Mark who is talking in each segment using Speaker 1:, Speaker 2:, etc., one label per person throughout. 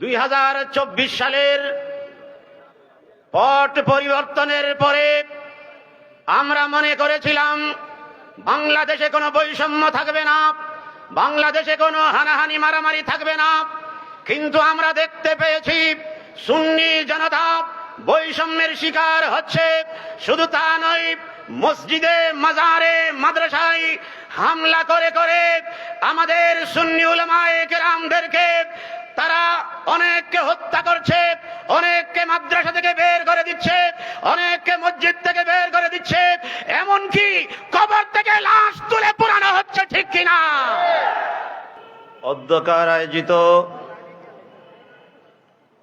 Speaker 1: দুই হাজার চব্বিশ সালের পট পরিবর্তনের পরে আমরা মনে করেছিলাম, বাংলাদেশে কোনো বৈষম্য থাকবে না, বাংলাদেশে কোনো হানাহানি মারামারি থাকবে না, কিন্তু আমরা দেখতে পেয়েছি সুন্নি জনতা বৈষম্যের শিকার হচ্ছে। শুধু তা নয়, মসজিদে, মাজারে, মাদ্রাসায় হামলা করে করে আমাদের সুন্নি উলামায়ে কেরামদেরকে অনেককে হত্যা করছে, অনেককে মাদ্রাসা থেকে বের করে দিচ্ছে, অনেককে মসজিদ থেকে বের করে দিচ্ছে। এমনকি কবর থেকে লাশ তুলে পুরানো হচ্ছে, ঠিক কিনা? অধ্যকার আয়োজিত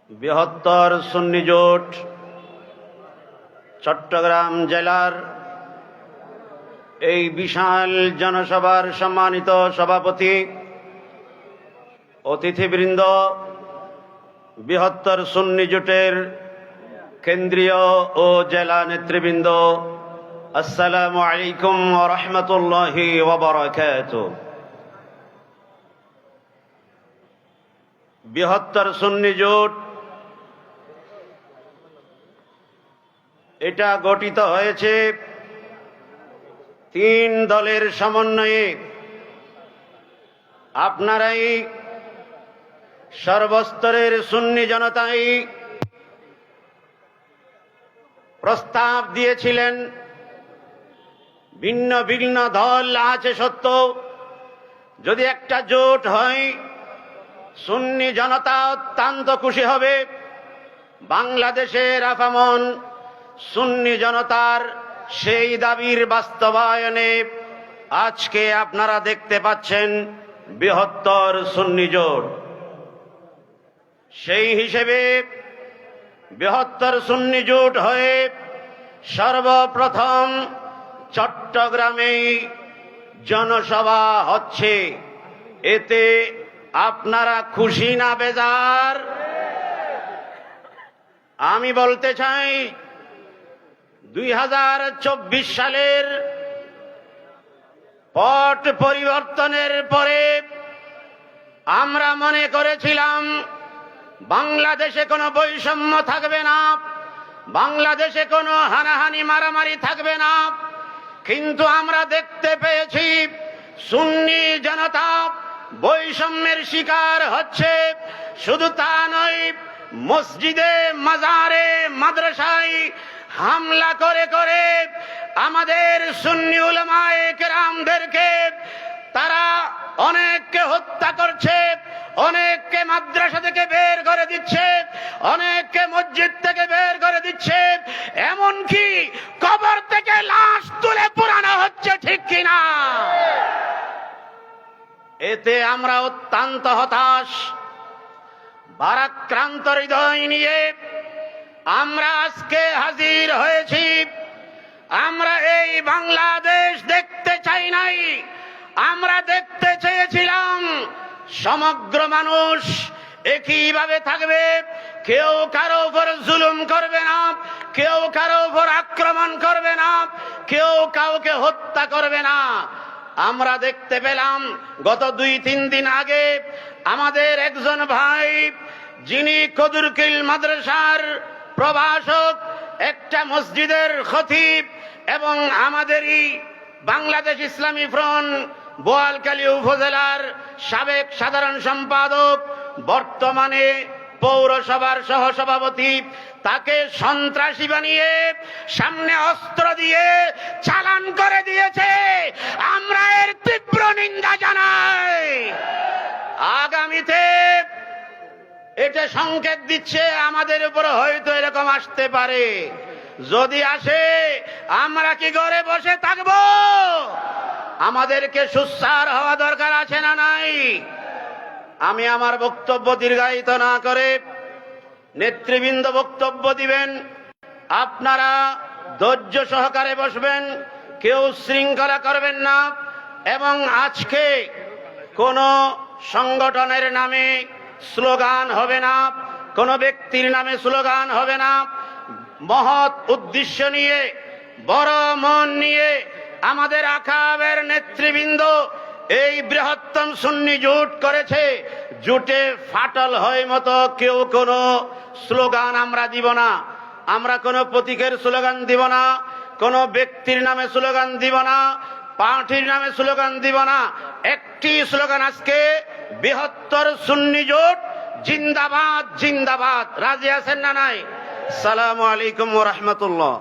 Speaker 1: বৃহত্তর সুন্নি জোট চট্টগ্রাম জেলার এই বিশাল জনসভার সম্মানিত সভাপতি, অতিথিবৃন্দ বৃহত্তর সুন্নি জোটের কেন্দ্রীয় ও জেলা নেতৃবৃন্দ, আসসালামু আলাইকুম রহমতুল্লাহি বৃহত্তর সুন্নি জোট, এটা গঠিত হয়েছে তিন দলের সমন্বয়ে। আপনারাই সর্বস্তরের সুন্নি জনতাই প্রস্তাব দিয়েছিলেন, ভিন্ন ভিন্ন দল আছে সত্য। যদি একটা জোট হয়, সুন্নি জনতা অত্যন্ত খুশি হবে। বাংলাদেশের আফামন সুন্নি জনতার সেই দাবির বাস্তবায়নে আজকে আপনারা দেখতে পাচ্ছেন বৃহত্তর সুন্নি জোট। সেই হিসেবে বৃহত্তর সুন্নি জোট হয়ে সর্বপ্রথম চট্টগ্রামে জনসভা হচ্ছে। এতে আপনারা খুশি না বেজার? আমি বলতে চাই, দুই হাজার চব্বিশ সালের পট পরিবর্তনের পরে আমরা মনে করেছিলাম বাংলাদেশে কোনো বৈষম্য থাকবে না। বাংলাদেশে কোনো হানাহানি, মারামারি থাকবে না। কিন্তু আমরা দেখতে পেয়েছি, সুন্নি জনতা বৈষম্যের শিকার হচ্ছে। শুধু তা নয়, মসজিদে, মাজারে, মাদ্রাসায় হামলা করে করে আমাদের সুন্নি উলামায়ে কেরামদেরকে তারা অনেককে হত্যা করছে, অনেককে মাদ্রাসা থেকে অনেককে মসজিদ থেকে বের করে দিচ্ছে। এমনকি কবর থেকে লাশ তুলে পুরানো হচ্ছে, ঠিক কিনা? এতে আমরা অত্যন্ত হতাশ, ভারাক্রান্ত হৃদয় নিয়ে আমরা আজকে হাজির হয়েছি। আমরা এই বাংলাদেশ দেখতে চাই নাই, আমরা দেখতে চেয়েছিলাম সমগ্র মানুষ একইভাবে থাকবে। কেউ কারও উপর জুলুম করবে না, কেউ কারও উপর আক্রমণ করবে না, কেউ কাউকে হত্যা করবে না। আমরা দেখতে পেলাম গত দুই, তিন দিন আগে আমাদের একজন ভাই, যিনি কদুরকিল মাদ্রাসার প্রভাষক, একটা মসজিদের খতিব এবং আমাদেরই বাংলাদেশ ইসলামী ফ্রন্ট বোয়ালকালী উপজেলার সাবেক সাধারণ সম্পাদক, বর্তমানে পৌরসভার সহসভাপতি, তাকে সন্ত্রাসী বানিয়ে সামনে অস্ত্র দিয়ে চালান করে দিয়েছে। আমরা এর তীব্র নিন্দা জানাই। আগামীতে এটা সংকেত দিচ্ছে, আমাদের উপর হয়তো এরকম আসতে পারে। যদি আসে, আমরা কি ঘরে বসে থাকব? আমাদেরকে সুস্বার হওয়া দরকার আছে না নাই? আমি আমার বক্তব্য দীর্ঘায়িত না করে নেতৃবৃন্দ বক্তব্য দিবেন। আপনারা ধৈর্য সহকারে বসবেন, কেউ শৃঙ্খলা করবেন না এবং আজকে কোনো সংগঠনের নামে স্লোগান হবে না, কোনো ব্যক্তির নামে স্লোগান হবে না। মহৎ উদ্দেশ্য নিয়ে, বড় মন নিয়ে আমাদের আখাবের নেতৃবৃন্দ এই বৃহত্তম সুন্নি জোট করেছে, জোটে ফাটল হয় মতো কেউ কোনো স্লোগান আমরা দিব না। আমরা কোনো প্রতীকের স্লোগান দিব না, কোনো ব্যক্তির নামে স্লোগান দিব না, পার্টির নামে স্লোগান দিব না। একটি স্লোগান আজকে বৃহত্তর সুন্নি জোট জিন্দাবাদ জিন্দাবাদ। রাজি আছেন না নাই? সালামু আলাইকুম রহমতুল্লাহ।